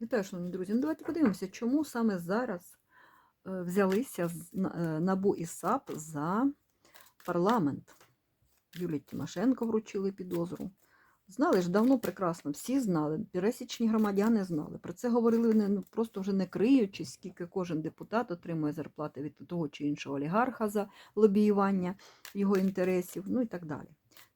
Вітаю, шановні друзі. Ну, давайте подивимося, чому саме зараз е, взялися е, НАБУ і САП за парламент. Юлії Тимошенко вручили підозру. Знали ж давно прекрасно, всі знали, пересічні громадяни знали. Про це говорили не, ну, просто вже не криючись, скільки кожен депутат отримує зарплати від того чи іншого олігарха за лобіювання його інтересів, ну і так далі.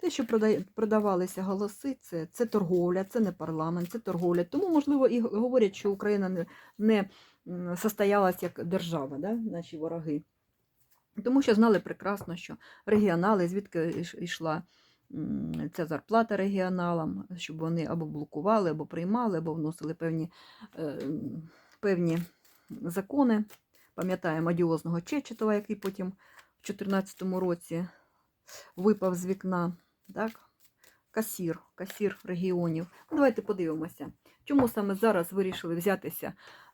Те, що продавалися голоси, це, це торговля, це не парламент, це торговля. Тому, можливо, і говорять, що Україна не, не состоялась як держава, да? наші вороги. Тому що знали прекрасно, що регіонали, звідки йшла ця зарплата регіоналам, щоб вони або блокували, або приймали, або вносили певні, е, певні закони. Пам'ятаємо одіозного Чечетова, який потім в 2014 році випав з вікна. Так? Касір, касір регіонів. Ну, давайте подивимося, чому саме зараз вирішили взятися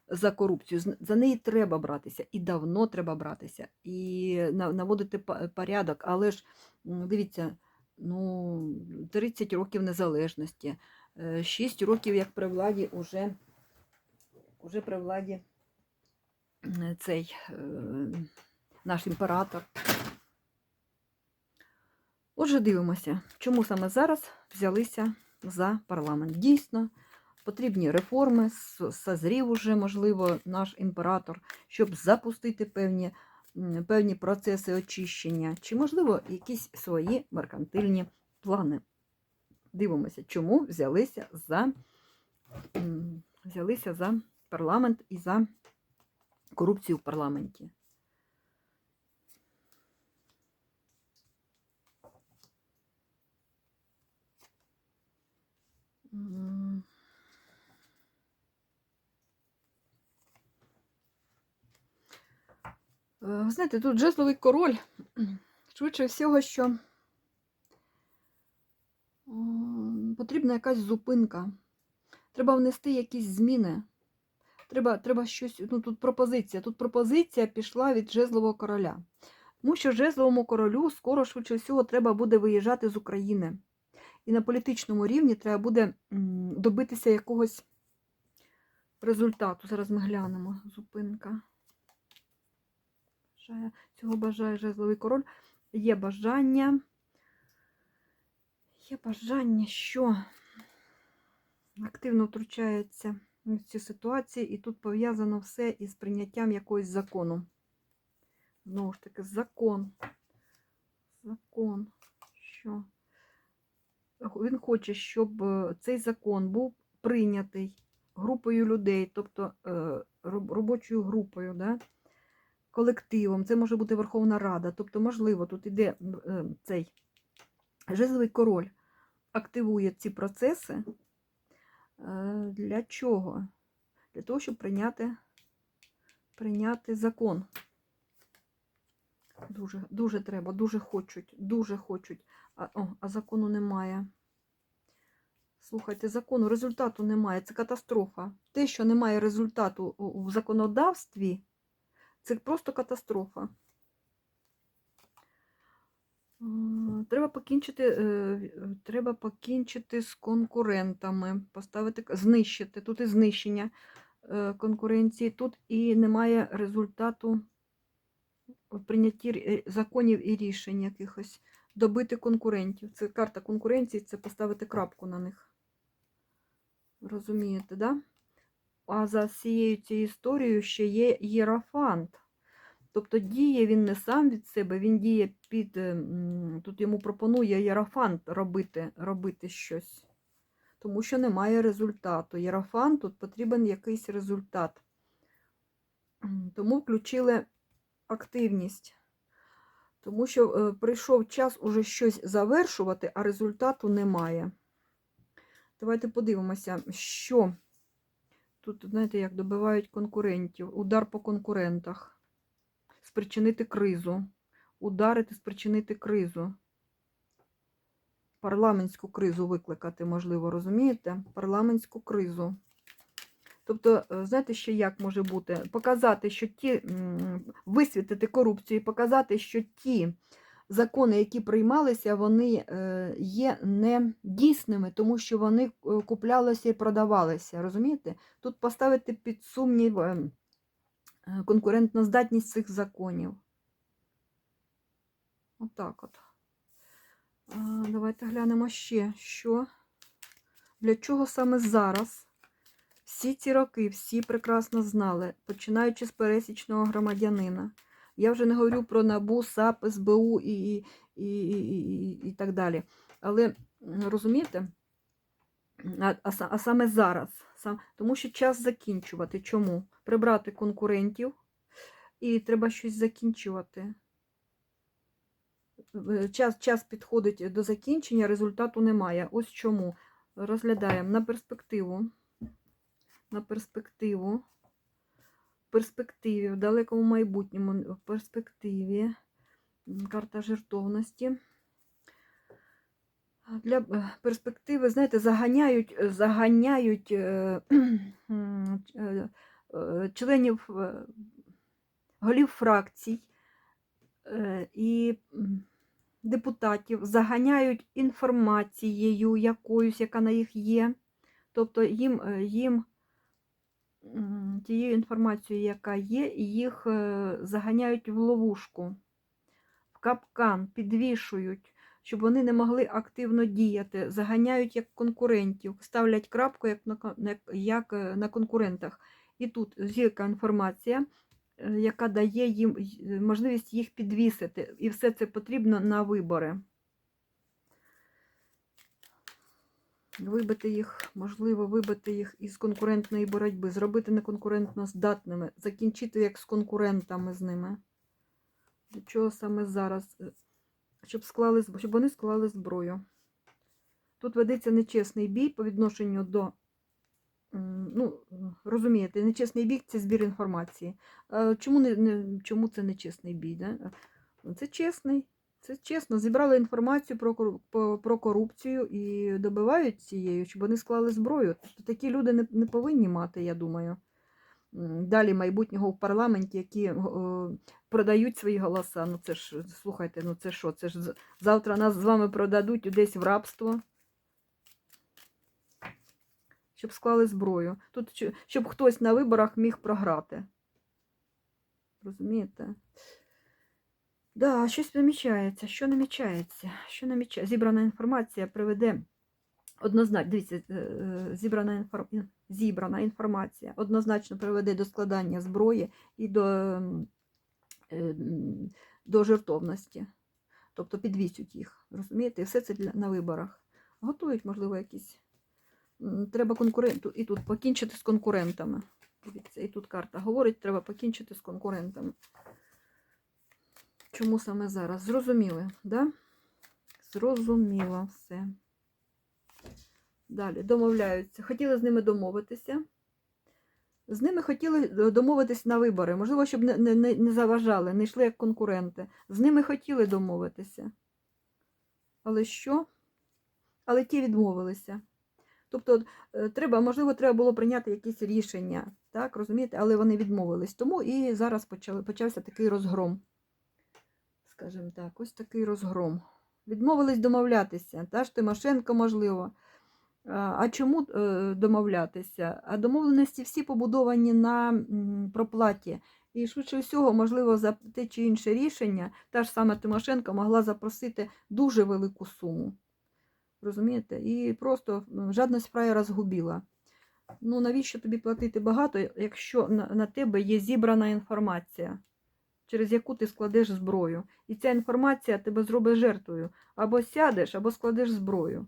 за корупцію. За неї треба братися, і давно треба братися, і наводити порядок. Але ж дивіться, ну, 30 років незалежності, 6 років як при владі уже, уже при владі цей е, наш імператор. Отже, дивимося, чому саме зараз взялися за парламент. Дійсно, потрібні реформи, созрів уже, можливо, наш імператор, щоб запустити певні, певні процеси очищення, чи, можливо, якісь свої меркантильні плани. Дивимося, чому взялися за, взялися за парламент і за корупцію в парламенті. Ви знаєте, тут жезловий король, швидше всього, що потрібна якась зупинка. Треба внести якісь зміни. Треба, треба щось. Ну, тут пропозиція. Тут пропозиція пішла від жезлового короля. Тому що жезловому королю скоро, швидше всього, треба буде виїжджати з України. І на політичному рівні треба буде добитися якогось результату. Зараз ми глянемо. Зупинка. Цього бажає жезловий король. Є бажання. Є бажання, що активно втручається в ці ситуації, і тут пов'язано все із прийняттям якогось закону. Знову ж таки, закон. Закон. Що? Він хоче, щоб е, цей закон був прийнятий групою людей, тобто е, робочою групою, да? колективом. Це може бути Верховна Рада. Тобто, можливо, тут іде е, цей жезловий король активує ці процеси. Для чого? Для того, щоб прийняти, прийняти закон. Дуже, дуже треба, дуже хочуть, дуже хочуть. А, о, а закону немає. Слухайте, закону, результату немає. Це катастрофа. Те, що немає результату у законодавстві, це просто катастрофа. Треба покінчити, е, треба покінчити з конкурентами, поставити, знищити. Тут і знищення е, конкуренції, тут і немає результату в прийнятті е, законів і рішень якихось. Добити конкурентів. Це карта конкуренції, це поставити крапку на них. Розумієте, да? А за всією цією історією ще є єрафант. Тобто діє він не сам від себе, він діє під. е, Тут йому пропонує єрафант робити, робити щось. Тому що немає результату. Єрафант тут потрібен якийсь результат. Тому включили активність. Тому що е, прийшов час уже щось завершувати, а результату немає. Давайте подивимося, що тут, знаєте, як добивають конкурентів. Удар по конкурентах. Спричинити кризу. Ударити, спричинити кризу. Парламентську кризу викликати, можливо, розумієте? Парламентську кризу. Тобто, е, знаєте, ще як може бути? Показати, що ті, висвітити корупцію, показати, що ті закони, які приймалися, вони е, є не дійсними, тому що вони е, куплялися і продавалися. Розумієте? Тут поставити під сумнів е, е, конкурентноздатність цих законів. Отак от. Давайте глянемо ще, що для чого саме зараз всі ці роки, всі прекрасно знали, починаючи з пересічного громадянина. Я вже не говорю про НАБУ, САП, СБУ і, і, і, і, і так далі. Але розумієте, а, а, а саме зараз, сам, тому що час закінчувати. Чому? Прибрати конкурентів і треба щось закінчувати. Е, Час, час підходить до закінчення, результату немає. Ось чому. Розглядаємо на перспективу. На перспективу. В перспективі, в далекому майбутньому, в перспективі. Карта жертовності. Для е, перспективи, знаєте, заганяють, е, заганяють е, членів голів фракцій і депутатів, заганяють інформацією якоюсь, яка на їх є. Тобто їм, їм тією інформацією, яка є, їх е, заганяють в ловушку, в капкан, підвішують, щоб вони не могли активно діяти, заганяють як конкурентів, ставлять крапку як на, як, е, на конкурентах. І тут зірка інформація, е, яка дає їм можливість їх підвісити. І все це потрібно на вибори. Вибити їх, можливо, вибити їх із конкурентної боротьби, зробити неконкурентно здатними, закінчити як з конкурентами з ними. Для чого саме зараз? Е, Щоб, склали, щоб вони склали зброю. Тут ведеться нечесний бій по відношенню до. Ну, розумієте, нечесний бій це збір інформації. Чому, не, не, чому це нечесний бій? Да? Це чесний. Це чесно, зібрали інформацію про, про корупцію і добивають цією, щоб вони склали зброю. Тобто такі люди не, не повинні мати, я думаю. Далі майбутнього в парламенті, які е, продають свої голоса. Ну це ж, слухайте, ну це що? Це ж завтра нас з вами продадуть десь в рабство. Щоб склали зброю. Тут щоб хтось на виборах міг програти. Розумієте? Да, щось намічається. Що намічається? Що намічається? Зібрана інформація приведе однозначно, дивіться, е, е, зібрана, інфор... зібрана інформація однозначно приведе до складання зброї і до, е, до жертовності. Тобто підвісять їх. Розумієте? Все це для, на виборах. Готують, можливо, якісь. Треба конкуренту і тут покінчити з конкурентами. Дивіться, і тут карта говорить, треба покінчити з конкурентами. Чому саме зараз? Зрозуміли, да? Зрозуміло все. Далі домовляються. Хотіли з ними домовитися. З ними хотіли е, домовитись на вибори. Можливо, щоб не, не, не заважали, не йшли як конкуренти. З ними хотіли домовитися. Але що? Але ті відмовилися. Тобто, е, треба, можливо, треба було прийняти якісь рішення, так, розумієте? Але вони відмовились. Тому і зараз почали, почався такий розгром. Скажімо так, ось такий розгром. Відмовились домовлятися. Та ж Тимошенко, можливо. А чому е, домовлятися? А домовленості всі побудовані на проплаті. І швидше всього, можливо, за те чи інше рішення та ж сама Тимошенко могла запросити дуже велику суму. Розумієте? І просто жадність фраєра згубила. Ну, навіщо тобі платити багато, якщо на тебе є зібрана інформація, через яку ти складеш зброю. І ця інформація тебе зробить жертвою. Або сядеш, або складеш зброю.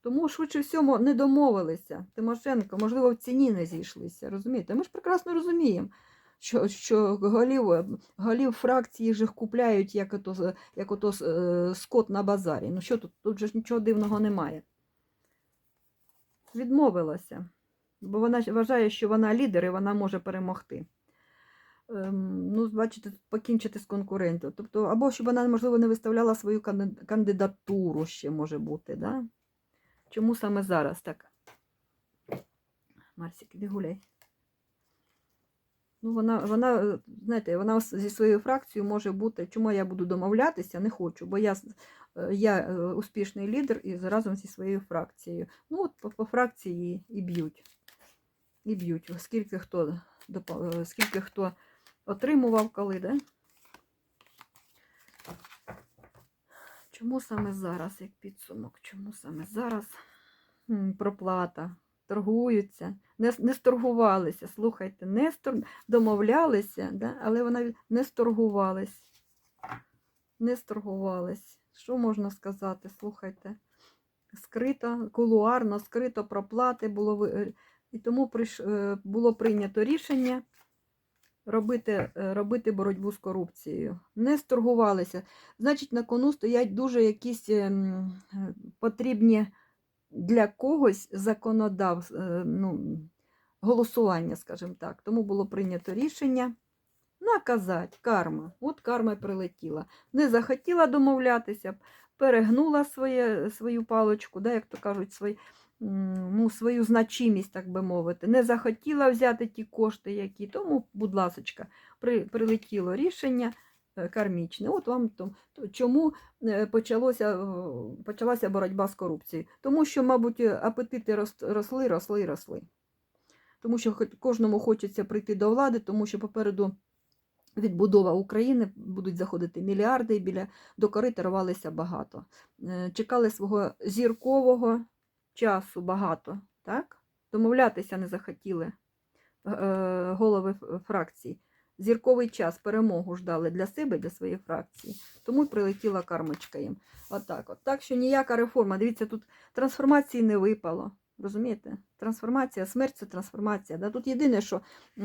Тому швидше всього не домовилися. Тимошенко, можливо, в ціні не зійшлися. Розумієте? Ми ж прекрасно розуміємо, що, що голів, голів фракції ж купляють, як ото, як ото е, скот на базарі. Ну що тут? Тут же ж нічого дивного немає. Відмовилася. Бо вона вважає, що вона лідер і вона може перемогти. Ну, бачите, покінчити з конкурентом. Тобто, або щоб вона, можливо, не виставляла свою кандидатуру ще може бути. Да? Чому саме зараз так? Марсик, іди гуляй. Ну, вона, вона, е, знаєте, вона зі своєю фракцією може бути, чому я буду домовлятися, не хочу, бо я, е, я е, успішний лідер і разом зі своєю фракцією. Ну, от по, по фракції і б'ють. І б'ють. Скільки хто, скільки хто отримував коли, да? Чому саме зараз, як підсумок? Чому саме зараз проплата? Торгуються, не, не сторгувалися. Слухайте, не стор... домовлялися, да? але вона не сторгувались. Не сторгувались. Що можна сказати? Слухайте. Скрито, кулуарно, скрито проплати було і тому прийш... е, було прийнято рішення робити, е, робити боротьбу з корупцією. Не сторгувалися. Значить, на кону стоять дуже якісь ем, е, потрібні для когось законодав, е, ну, голосування, скажімо так. Тому було прийнято рішення наказати карма. От карма прилетіла. Не захотіла домовлятися, перегнула своє, свою паличку, да, як то кажуть, свої, ну, свою значимість, так би мовити. Не захотіла взяти ті кошти, які. Тому, будь ласочка, при, прилетіло рішення е, кармічне. От вам то, чому е, почалося, е, почалася боротьба з корупцією. Тому що, мабуть, апетити росли, росли, росли. Тому що кожному хочеться прийти до влади, тому що попереду відбудова України, будуть заходити мільярди, біля до корита рвалися багато. Чекали свого зіркового часу багато, так? Домовлятися не захотіли е, голови ф- фракцій. Зірковий час, перемогу ждали для себе, для своєї фракції. Тому й прилетіла кармочка їм. Отак от. Так що ніяка реформа. Дивіться, тут трансформації не випало. Розумієте? Трансформація, смерть це трансформація. Да? Тут єдине, що е,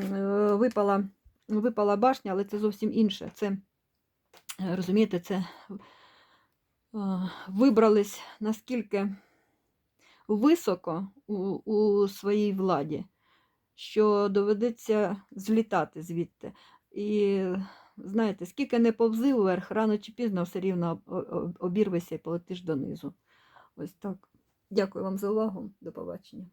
випала, випала башня, але це зовсім інше. Це, е, розумієте, це е, вибрались наскільки високо у, у своїй владі, що доведеться злітати звідти. І знаєте, скільки не повзи вверх, рано чи пізно все рівно об- об- і полетиш донизу. Ось так. Дякую вам за увагу. До побачення.